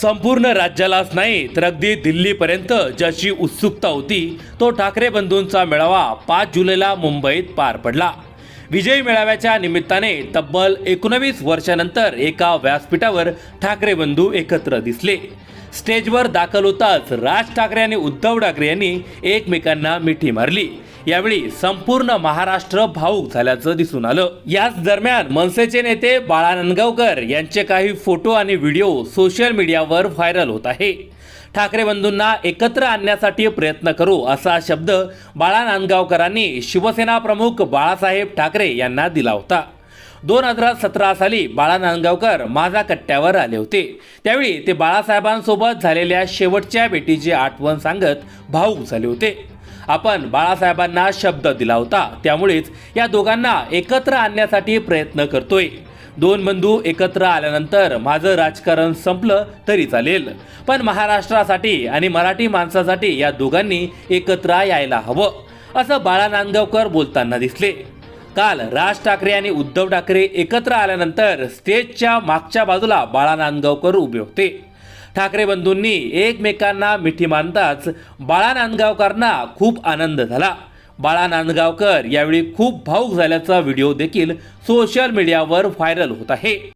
संपूर्ण राज्यालाच नाही तर अगदी दिल्लीपर्यंत ज्याची उत्सुकता होती तो ठाकरे बंधूंचा मेळावा पाच जुलैला मुंबईत पार पडला. विजयी मेळाव्याच्या निमित्ताने तब्बल एकोणवीस वर्षानंतर एका व्यासपीठावर ठाकरे बंधू एकत्र दिसले. स्टेजवर दाखल होताच राज ठाकरे आणि उद्धव ठाकरे यांनी एकमेकांना मिठी मारली. यावेळी संपूर्ण महाराष्ट्र भाऊक झाल्याचं दिसून आलं. याच दरम्यान मनसेचे नेते बाळा नांदगावकर यांचे काही फोटो आणि व्हिडिओ सोशल मीडियावर व्हायरल होत आहे. ठाकरे बंधूंना एकत्र आणण्यासाठी प्रयत्न करू असा शब्द बाळा नांदगावकरांनी शिवसेना प्रमुख बाळासाहेब ठाकरे यांना दिला होता. दोन हजार सतरा साली बाळा नांदगावकर माझा कट्ट्यावर आले होते. त्यावेळी ते बाळासाहेबांसोबत झालेल्या शेवटच्या भेटीची आठवण सांगत भाऊक झाले होते. आपण बाळासाहेबांना शब्द दिला होता. त्यामुळेच या दोघांना एकत्र आणण्यासाठी प्रयत्न करतोय. दोन बंधू एकत्र आल्यानंतर माझं राजकारण संपलं तरी चालेल. पण महाराष्ट्रासाठी आणि मराठी माणसासाठी या दोघांनी एकत्र यायला हवं असं बाळा नांदगावकर बोलताना दिसले. काल राज ठाकरे आणि उद्धव ठाकरे एकत्र आल्यानंतर स्टेजच्या मागच्या बाजूला बाळा नांदगावकर उभे होते. ठाकरे बंधूंनी एकमेकांना मिठी मानताच बाळा नांदगावकरांना खूप आनंद झाला. बाळा नांदगावकर यावेळी खूप भाऊक झाल्याचा व्हिडिओ देखील सोशल मीडियावर व्हायरल होत आहे.